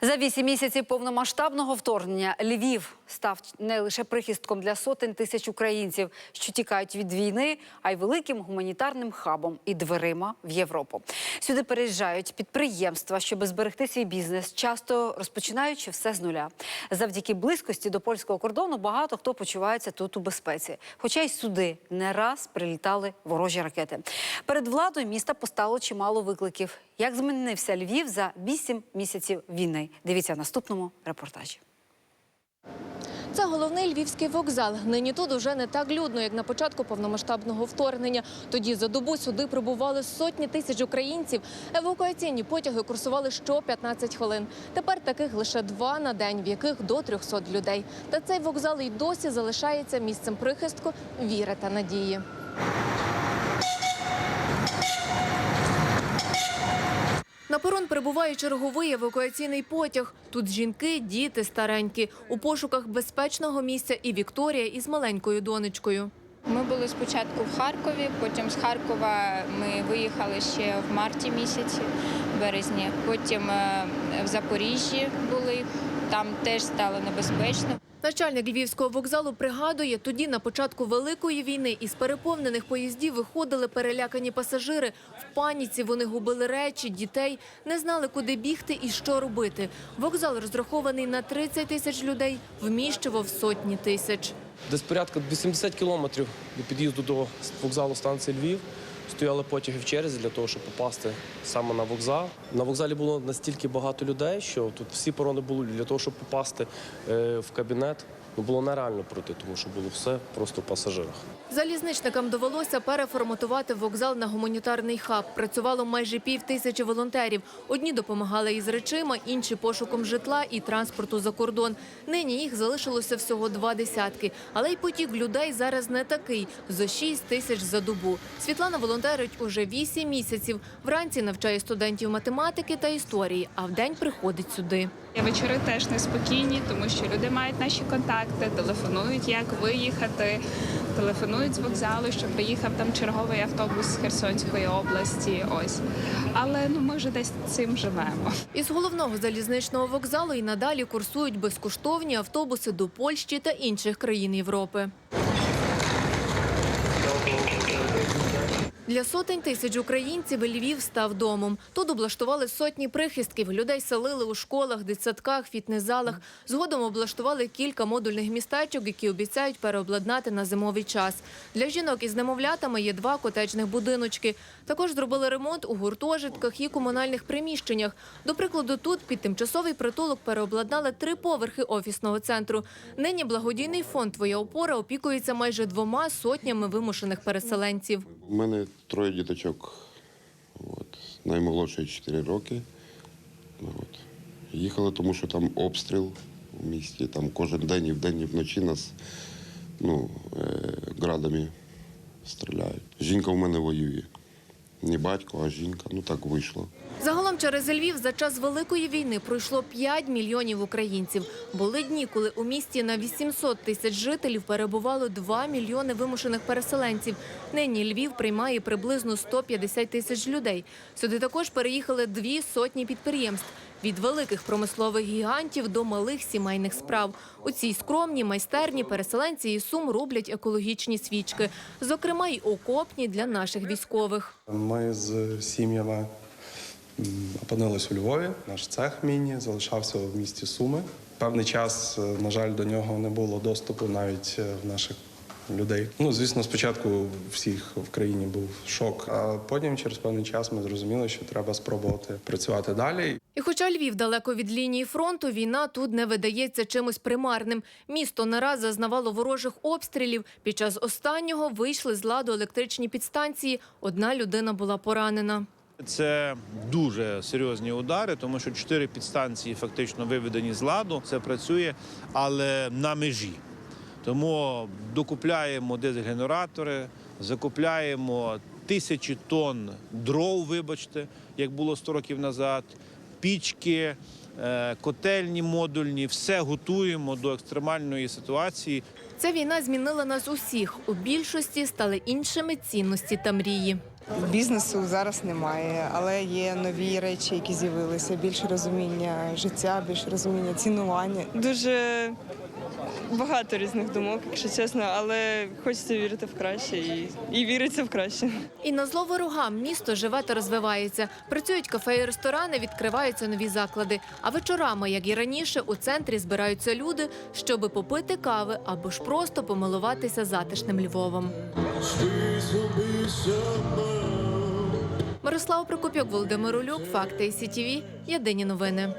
За вісім місяців повномасштабного вторгнення Львів став не лише прихистком для сотень тисяч українців, що тікають від війни, а й великим гуманітарним хабом і дверима в Європу. Сюди переїжджають підприємства, щоб зберегти свій бізнес, часто розпочинаючи все з нуля. Завдяки близькості до польського кордону багато хто почувається тут у безпеці. Хоча й сюди не раз прилітали ворожі ракети. Перед владою міста постало чимало викликів. Як змінився Львів за вісім місяців війни? Дивіться в наступному репортажі. Це головний львівський вокзал. Нині тут уже не так людно, як на початку повномасштабного вторгнення. Тоді за добу сюди прибували сотні тисяч українців. Евакуаційні потяги курсували що 15 хвилин. Тепер таких лише два на день, в яких до 300 людей. Та цей вокзал і досі залишається місцем прихистку віри та надії. На перон прибуває черговий евакуаційний потяг. Тут жінки, діти, старенькі. У пошуках безпечного місця і Вікторія із маленькою донечкою. Ми були спочатку в Харкові, потім з Харкова ми виїхали ще в марті місяці, березні. Потім е, в Запоріжжі були, там теж стало небезпечно. Начальник львівського вокзалу пригадує, тоді на початку великої війни із переповнених поїздів виходили перелякані пасажири. В паніці вони губили речі, дітей, не знали, куди бігти і що робити. Вокзал розрахований на 30 тисяч людей, вміщував сотні тисяч. Десь порядка 80 кілометрів від під'їзду до вокзалу станції Львів. Стояли потяги в черзі для того, щоб попасти саме на вокзал. На вокзалі було настільки багато людей, що тут всі перони були для того, щоб попасти е, в кабінет. Ну, було нереально пройти, тому що було все просто в пасажирах. Залізничникам довелося переформатувати вокзал на гуманітарний хаб. Працювало майже пів тисячі волонтерів. Одні допомагали із речима, інші пошуком житла і транспорту за кордон. Нині їх залишилося всього два десятки. Але й потік людей зараз не такий – зо шість тисяч за добу. Світлана волонтерить уже вісім місяців. Вранці навчає студентів математики та історії, а вдень приходить сюди. Вечори теж неспокійні, тому що люди мають наші контакти, телефонують, як виїхати, телефонують з вокзалу, що приїхав там черговий автобус з Херсонської області. Ось але ну ми вже десь цим живемо. Із головного залізничного вокзалу і надалі курсують безкоштовні автобуси до Польщі та інших країн Європи. Для сотень тисяч українців Львів став домом. Тут облаштували сотні прихистків. Людей селили у школах, дитсадках, фітнес-залах. Згодом облаштували кілька модульних містечок, які обіцяють переобладнати на зимовий час. Для жінок із немовлятами є два котечних будиночки. Також зробили ремонт у гуртожитках і комунальних приміщеннях. До прикладу, тут під тимчасовий притулок переобладнали три поверхи офісного центру. Нині благодійний фонд Твоя опора опікується майже двома сотнями вимушених переселенців. У мене троє діточок. От. Наймолодший 4 роки. От. Їхали, тому що там обстріл у місті. Там кожен день і вдень, і вночі нас ну, е, градами стріляють. Жінка в мене воює. Не батько, а жінка. Ну так вийшло. Загалом через Львів за час Великої війни пройшло 5 мільйонів українців. Були дні, коли у місті на 800 тисяч жителів перебувало 2 мільйони вимушених переселенців. Нині Львів приймає приблизно 150 тисяч людей. Сюди також переїхали дві сотні підприємств. Від великих промислових гігантів до малих сімейних справ. У цій скромній майстерні переселенці із Сум роблять екологічні свічки, зокрема й окопні для наших військових. Ми з сім'ями опинились у Львові. Наш цех міні залишався в місті Суми. Певний час, е, на жаль, до нього не було доступу навіть е, в наших людей. Ну, звісно, спочатку всіх в країні був шок, а потім через певний час ми зрозуміли, що треба спробувати працювати далі. І хоча Львів далеко від лінії фронту, війна тут не видається чимось примарним. Місто не раз зазнавало ворожих обстрілів. Під час останнього вийшли з ладу електричні підстанції. Одна людина була поранена. Це дуже серйозні удари, тому що чотири підстанції фактично виведені з ладу. Це працює, але на межі. Тому докупляємо дизель-генератори, закупляємо тисячі тонн дров, вибачте, як було 100 років назад, пічки, е, котельні модульні, все готуємо до екстремальної ситуації. Ця війна змінила нас усіх. У більшості стали іншими цінності та мрії. Бізнесу зараз немає, але є нові речі, які з'явилися. Більше розуміння життя, більше розуміння цінування. Дуже багато різних думок, якщо чесно, але хочеться вірити в краще і, і віриться в краще. І на зло ворогам місто живе та розвивається. Працюють кафе і ресторани, відкриваються нові заклади. А вечорами, як і раніше, у центрі збираються люди, щоби попити кави або ж просто помилуватися затишним Львовом. Мирослава Прокопюк, Володимир Улюк, Факти СІТІВІ. Єдині новини.